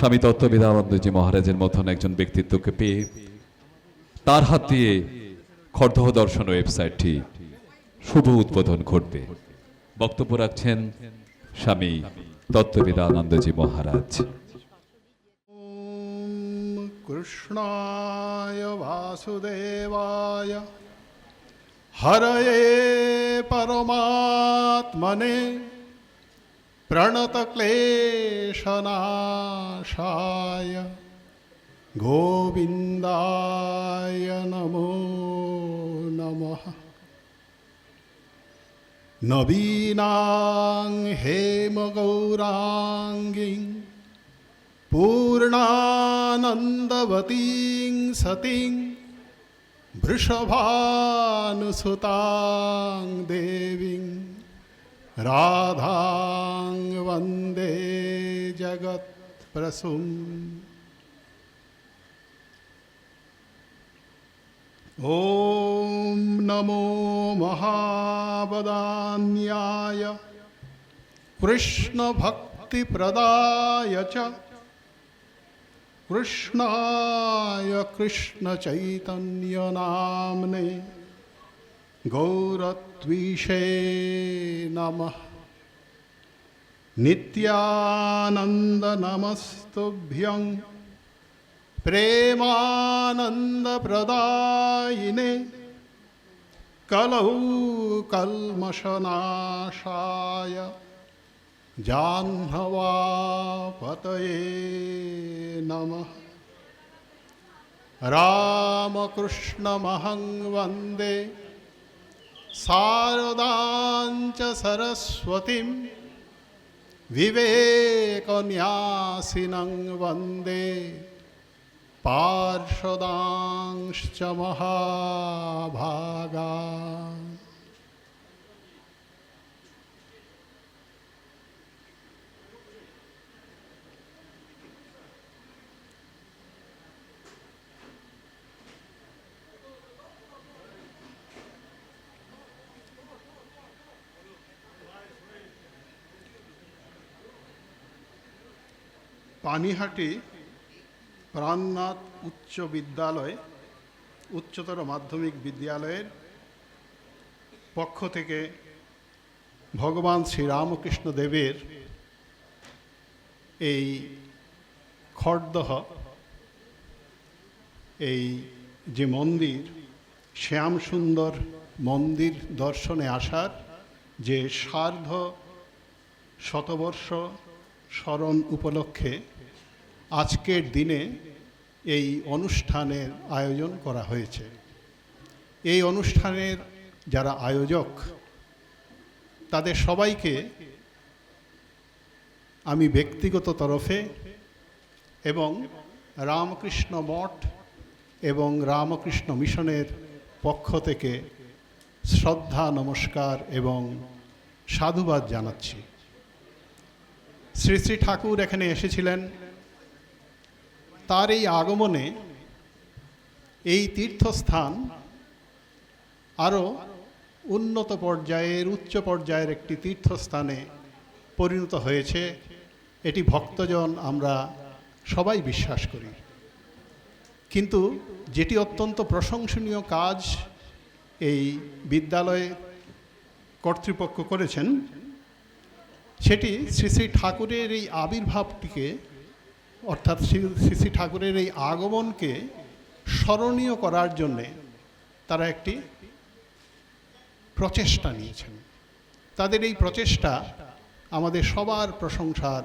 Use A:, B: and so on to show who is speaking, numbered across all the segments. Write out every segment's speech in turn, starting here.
A: স্বামী তত্ত্ববিদানন্দজি মহারাজের মতন একজন ব্যক্তিত্বকে পেয়ে তার হাত দিয়ে খর্দহ দর্শন ওয়েবসাইটটি শুভ উদ্বোধন ঘটবে। বক্তব্য রাখছেন স্বামী তত্ত্ববিদানন্দজি মহারাজ।
B: কৃষ্ণায় বাসুদেবায় হরয়ে পরমাত্মনে प्रणतक्लेशनाशाय गोविन्दाय नमो नमः नवीनां हेमगौराङ्गीं पूर्णानन्दवतीं सतीं वृषभानुसुतां देवीं राधां वंदे जगत्प्रसूम् ॐ नमो महावदान्याय कृष्णभक्तिप्रदाय च कृष्णाय कृष्णचैतन्यनाम्ने गौरत्विषे नमः। नित्यानन्दनमस्तुभ्यं प्रेमानन्दप्रदायिने कलौ कल्मषनाशाय जाह्नवापतये नमः। रामकृष्णमहं वंदे शारदाञ्च सरस्वतीं विवेकन्यासिनं वन्दे पार्षदांश्च महाभागा পানিহাটি প্রাণনাথ উচ্চ বিদ্যালয়, উচ্চতর মাধ্যমিক বিদ্যালয়ের পক্ষ থেকে ভগবান শ্রীরামকৃষ্ণ দেবের এই খড়দহ, এই যে মন্দির, শ্যামসুন্দর মন্দির দর্শনে আসার যে সার্ধ শতবর্ষ স্মরণ উপলক্ষে আজকের দিনে এই অনুষ্ঠানের আয়োজন করা হয়েছে। এই অনুষ্ঠানের যারা আয়োজক, তাদের সবাইকে আমি ব্যক্তিগত তরফে এবং রামকৃষ্ণ মঠ এবং রামকৃষ্ণ মিশনের পক্ষ থেকে শ্রদ্ধা, নমস্কার এবং সাধুবাদ জানাচ্ছি। শ্রী শ্রী ঠাকুর এখানে এসেছিলেন। তার এই আগমনে এই তীর্থস্থান আরও উন্নত পর্যায়ের, উচ্চ পর্যায়ের একটি তীর্থস্থানে পরিণত হয়েছে। এটি ভক্তজন আমরা সবাই বিশ্বাস করি। কিন্তু যেটি অত্যন্ত প্রশংসনীয় কাজ এই বিদ্যালয়ে কর্তৃপক্ষ করেছেন সেটি শ্রী শ্রী ঠাকুরের এই আবির্ভাবটিকে, অর্থাৎ শ্রী শ্রী ঠাকুরের এই আগমনকে স্মরণীয় করার জন্যে তারা একটি প্রচেষ্টা নিয়েছেন। তাদের এই প্রচেষ্টা আমাদের সবার প্রশংসার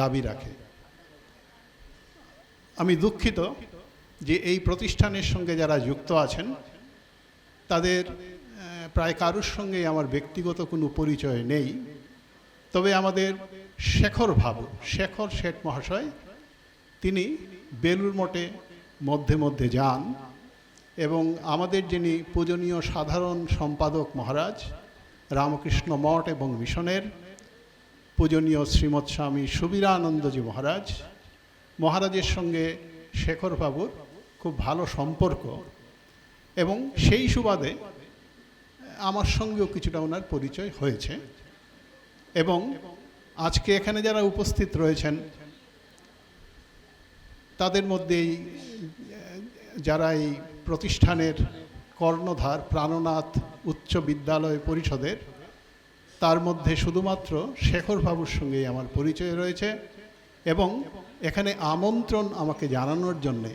B: দাবি রাখে। আমি দুঃখিত যে এই প্রতিষ্ঠানের সঙ্গে যারা যুক্ত আছেন, তাদের প্রায় কারুর সঙ্গেই আমার ব্যক্তিগত কোনো পরিচয় নেই। তবে আমাদের শেখর ভাবু, শেখর শেঠ মহাশয়, তিনি বেলুর মঠে মধ্যে মধ্যে যান এবং আমাদের যিনি পূজনীয় সাধারণ সম্পাদক মহারাজ রামকৃষ্ণ মঠ এবং মিশনের পূজনীয় শ্রীমৎ স্বামী সুবীরানন্দজি মহারাজ, মহারাজের সঙ্গে শেখর বাবুর খুব ভালো সম্পর্ক এবং সেই সুবাদে আমার সঙ্গেও কিছুটা ওনার পরিচয় হয়েছে। এবং আজকে এখানে যারা উপস্থিত রয়েছেন, তাদের মধ্যেই, যারা এই প্রতিষ্ঠানের কর্ণধার প্রাণনাথ উচ্চ বিদ্যালয় পরিষদের, তার মধ্যে শুধুমাত্র শেখর বাবুর সঙ্গেই আমার পরিচয় রয়েছে এবং এখানে আমন্ত্রণ আমাকে জানানোর জন্যে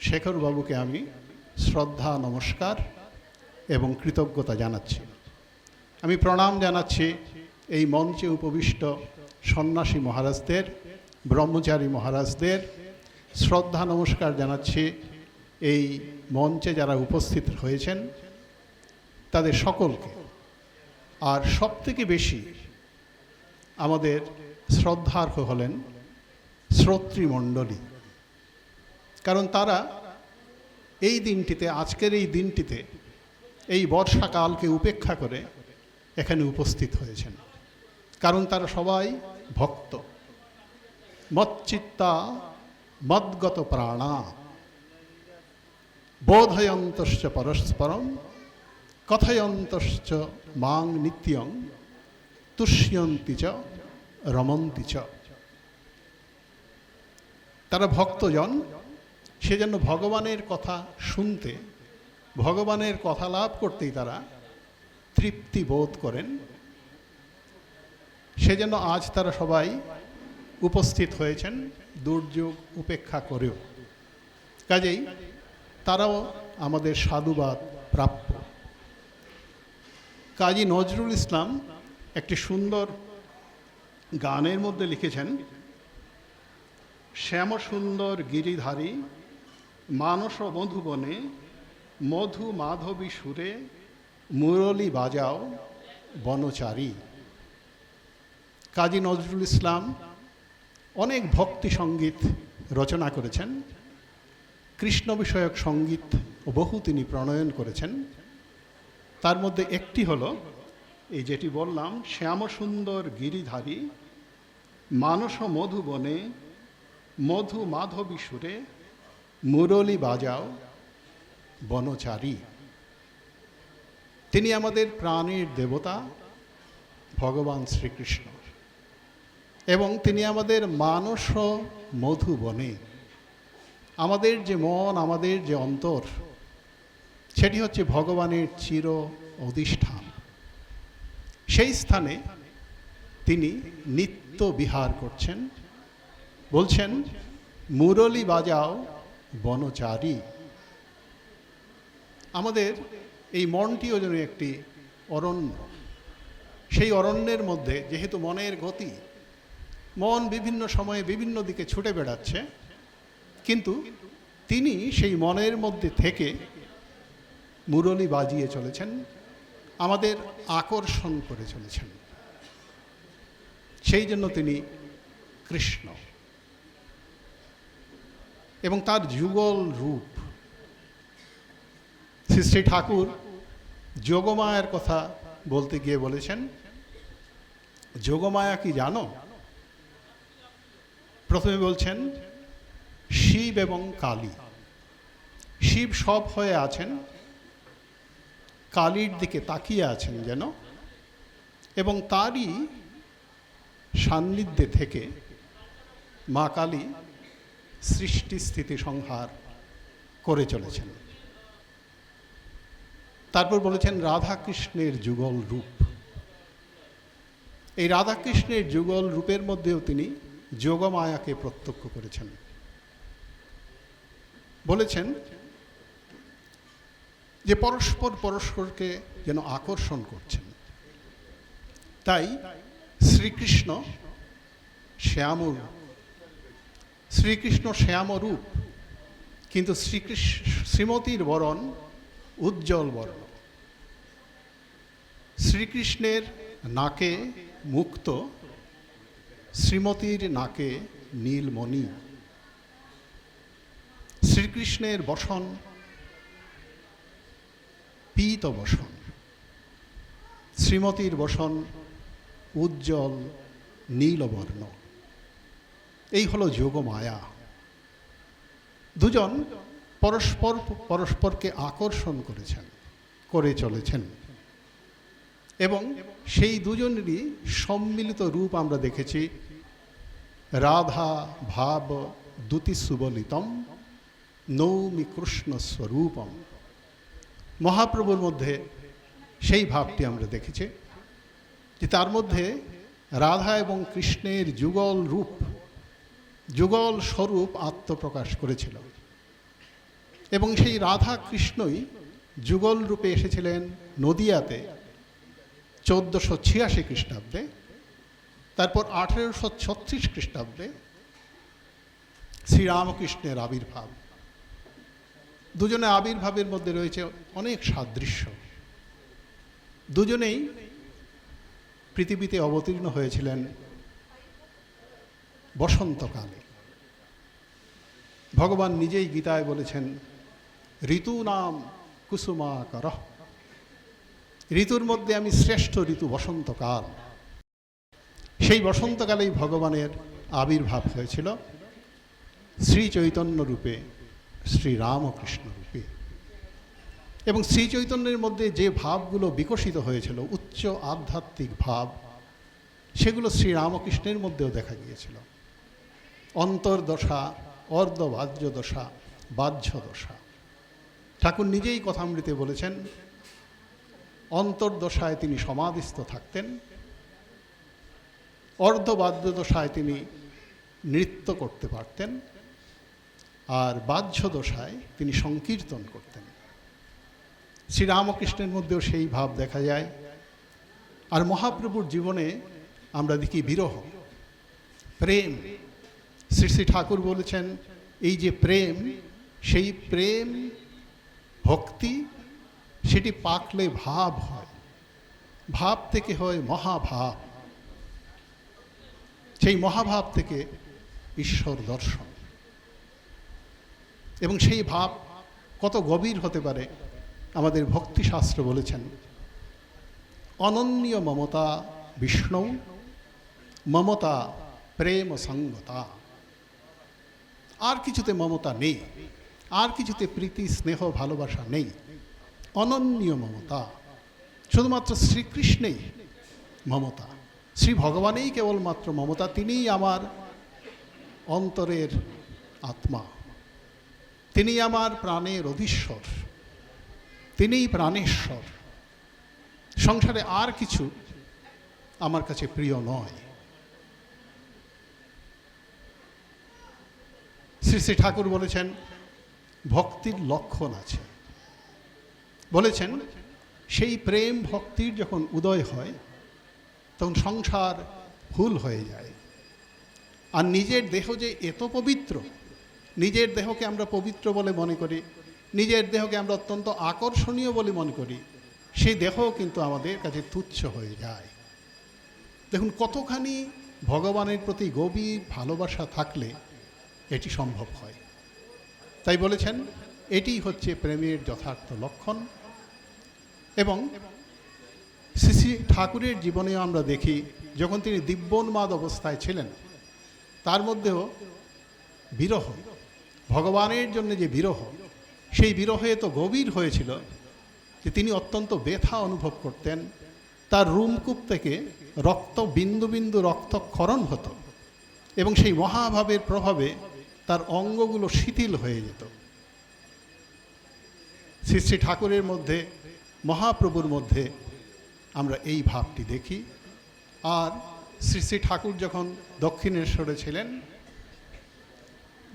B: শেখর বাবুকে আমি শ্রদ্ধা, নমস্কার এবং কৃতজ্ঞতা জানাচ্ছি। আমি প্রণাম জানাচ্ছি এই মঞ্চে উপবিষ্ট সন্ন্যাসী মহারাজদের, ব্রহ্মচারী মহারাজদের শ্রদ্ধা নমস্কার জানাচ্ছি এই মঞ্চে যারা উপস্থিত হয়েছেন তাদের সকলকে। আর সবথেকে বেশি আমাদের শ্রদ্ধার্হ হলেন শ্রোতৃমণ্ডলী। কারণ তারা এই দিনটিতে, আজকের এই দিনটিতে, এই বর্ষাকালকে উপেক্ষা করে এখানে উপস্থিত হয়েছেন। কারণ তারা সবাই ভক্ত। মচ্চিত্তা মদ্গত প্রাণা। বোধয়ন্তশ্চ পরস্পরম, কথয়ন্তশ্চ মাং নিত্যং, তুষ্যন্তি চ, রমন্তি চ। তারা ভক্তজন, সেজন্য ভগবানের কথা শুনতে, ভগবানের কথা লাভ করতেই তারা তৃপ্তি বোধ করেন। সেজন্য আজ তারা সবাই উপস্থিত হয়েছেন, দুর্যোগ উপেক্ষা করেও। কাজেই তারাও আমাদের সাধুবাদ প্রাপ্য। কাজী নজরুল ইসলাম একটি সুন্দর গানের মধ্যে লিখেছেন, শ্যামসুন্দর গিরিধারী, মানস মধুবনে মধু মাধবী সুরে মুরলী বাজাও বনচারী। কাজী নজরুল ইসলাম অনেক ভক্তি সংগীত রচনা করেছেন। কৃষ্ণ বিষয়ক সংগীত বহু তিনি প্রণয়ন করেছেন। তার মধ্যে একটি হলো, এই যেটি বললাম, শ্যামসুন্দর গিরিধারী, মানস মধুবনে মধু মাধবী সুরে, মুরলী বাজাও, বনচারী। তিনি আমাদের প্রাণের দেবতা, ভগবান শ্রীকৃষ্ণ। এবং তিনি আমাদের মানস মধুবনে। আমাদের যে মন, আমাদের যে অন্তর, সেটি হচ্ছে ভগবানের চির অধিষ্ঠান। সেই স্থানে তিনি নিত্য বিহার করছেন। বলছেন, মুরলী বাজাও বনচারী। আমাদের এই মনটিও যেন একটি অরণ্য। সেই অরণ্যের মধ্যে যেহেতু মনের গতি মন বিভিন্ন সময়ে বিভিন্ন দিকে ছুটে বেড়াচ্ছে, কিন্তু তিনি সেই মনের মধ্যে থেকে মুরলী বাজিয়ে চলেছেন, আমাদের আকর্ষণ করে চলেছেন। সেই জন্য তিনি কৃষ্ণ। এবং তার যুগল রূপ, শ্রী শ্রী ঠাকুর যোগমায়ার কথা বলতে গিয়ে বলেছেন, যোগমায়া কি জানো? প্রথমে বলছেন, শিব এবং কালী। শিব সব হয়ে আছেন, কালীর দিকে তাকিয়ে আছেন যেন, এবং তারই সান্নিধ্যে থেকে মা কালী সৃষ্টি স্থিতি সংহার করে চলেছেন। তারপর বলেছেন, রাধাকৃষ্ণের যুগল রূপ। এই রাধাকৃষ্ণের যুগল রূপের মধ্যেও তিনি যোগমায়াকে প্রত্যক্ষ করেছেন। বলেছেন যে পরস্পর পরস্পরকে যেন আকর্ষণ করছেন। তাই শ্রীকৃষ্ণ শ্যামর, শ্রীকৃষ্ণ শ্যামরূপ, কিন্তু শ্রীকৃষ্ণ শ্রীমতীর বরণ উজ্জ্বল বরণ। শ্রীকৃষ্ণের নাকে মুক্ত শ্রীমতীর নাকে নীলমণি শ্রীকৃষ্ণের বসন, পীত বসন। শ্রীমতীর বসন, উজ্জ্বল নীলবর্ণ। এই হলো যোগমায়া। দুজন পরস্পর, পরস্পরকে আকর্ষণ করেছেন, করে চলেছেন। এবং সেই দুজনেরই সম্মিলিত রূপ আমরা দেখেছি। রাধা ভাব দুতি সুবলিতম, নৌমি কৃষ্ণ স্বরূপম। মহাপ্রভুর মধ্যে সেই ভাবটি আমরা দেখেছি যে তার মধ্যে রাধা এবং কৃষ্ণের যুগল রূপ, যুগল স্বরূপ আত্মপ্রকাশ করেছিল। এবং সেই রাধা কৃষ্ণই যুগল রূপে এসেছিলেন নদিয়াতে। চোদ্দোশো ছিয়াশি খ্রিস্টাব্দে, তারপর আঠেরোশো ছত্রিশ খ্রিস্টাব্দে শ্রীরামকৃষ্ণের আবির্ভাব। দুজনে আবির্ভাবের মধ্যে রয়েছে অনেক সাদৃশ্য। দুজনেই পৃথিবীতে অবতীর্ণ হয়েছিলেন বসন্তকালে। ভগবান নিজেই গীতায় বলেছেন, ঋতু নাম কুসুমাকর। ঋতুর মধ্যে আমি শ্রেষ্ঠ ঋতু বসন্তকাল। সেই বসন্তকালেই ভগবানের আবির্ভাব হয়েছিল শ্রী চৈতন্য রূপে, শ্রী রামকৃষ্ণ রূপে। এবং শ্রী চৈতন্যের মধ্যে যে ভাবগুলো বিকশিত হয়েছিল, উচ্চ আধ্যাত্মিক ভাব, সেগুলো শ্রী রামকৃষ্ণের মধ্যেও দেখা গিয়েছিল। অন্তর্দশা অর্ধবাহ্য দশা বাহ্য দশা ঠাকুর নিজেই কথামৃতে বলেছেন অন্তর্দশায় তিনি সমাধিস্থ থাকতেন। অর্ধবাদ্য দশায় তিনি নৃত্য করতে পারতেন। আর বাহ্য দশায় তিনি সংকীর্তন করতেন। শ্রীরামকৃষ্ণের মধ্যেও সেই ভাব দেখা যায়। আর মহাপ্রভুর জীবনে আমরা দেখি বিরহ, প্রেম। শ্রী শ্রী ঠাকুর বলেছেন, এই যে প্রেম, সেই প্রেম ভক্তি সেটি পাকলে ভাব হয়। ভাব থেকে হয় মহাভাব। সেই মহাভাব থেকে ঈশ্বর দর্শন। এবং সেই ভাব কত গভীর হতে পারে, আমাদের ভক্তিশাস্ত্র বলেছেন। অনন্য মমতা বিষ্ণু, মমতা প্রেম সঙ্গতা। আর কিছুতে মমতা নেই, আর কিছুতে প্রীতি, স্নেহ, ভালোবাসা নেই। অনন্য মমতা। শুধুমাত্র শ্রীকৃষ্ণেই মমতা। শ্রী ভগবানেই কেবলমাত্র মমতা, তিনিই আমার অন্তরের আত্মা। তিনি আমার প্রাণের অধীশ্বর। তিনিই প্রাণেশ্বর। সংসারে আর কিছু আমার কাছে প্রিয় নয়। শ্রী শ্রী ঠাকুর বলেছেন, ভক্তির লক্ষণ আছে। বলেছেন, সেই প্রেম ভক্তির যখন উদয় হয়, তখন সংসার ভুল হয়ে যায়। আর নিজের দেহ যে এত পবিত্র, নিজের দেহকে আমরা পবিত্র বলে মনে করি, নিজের দেহকে আমরা অত্যন্ত আকর্ষণীয় বলে মনে করি, সেই দেহ কিন্তু আমাদের কাছে তুচ্ছ হয়ে যায়। দেখুন, কতখানি ভগবানের প্রতি গভীর ভালোবাসা থাকলে এটি সম্ভব হয়। তাই বলেছেন এটি হচ্ছে প্রেমের যথার্থ লক্ষণ। এবং শ্রী ঠাকুরের জীবনেও আমরা দেখি, যখন তিনি দিব্যোন্মাদ অবস্থায় ছিলেন, তার মধ্যেও বিরহ, ভগবানের জন্য যে বিরহ, সেই বিরহে তো গভীর হয়েছিল যে তিনি অত্যন্ত ব্যথা অনুভব করতেন। তার রুমকূপ থেকে রক্ত, বিন্দু বিন্দু রক্তক্ষরণ হতো এবং সেই মহাভাবের প্রভাবে তার অঙ্গগুলো শিথিল হয়ে যেত। শ্রী শ্রী ঠাকুরের মধ্যে মহাপ্রভুর মধ্যে আমরা এই ভাবটি দেখি। আর শ্রী শ্রী ঠাকুর যখন দক্ষিণেশ্বরে ছিলেন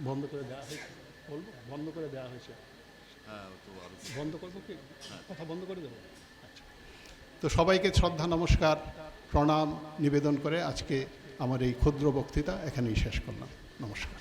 B: বন্ধ করে দেওয়া হয়েছে। বলব? বন্ধ করে দেওয়া হয়েছে? বন্ধ করব কি? কথা বন্ধ করে দেবো? আচ্ছা। তো সবাইকে শ্রদ্ধা নমস্কার প্রণাম নিবেদন করে আজকে আমার এই ক্ষুদ্র বক্তৃতা এখানেই শেষ করলাম। নমস্কার।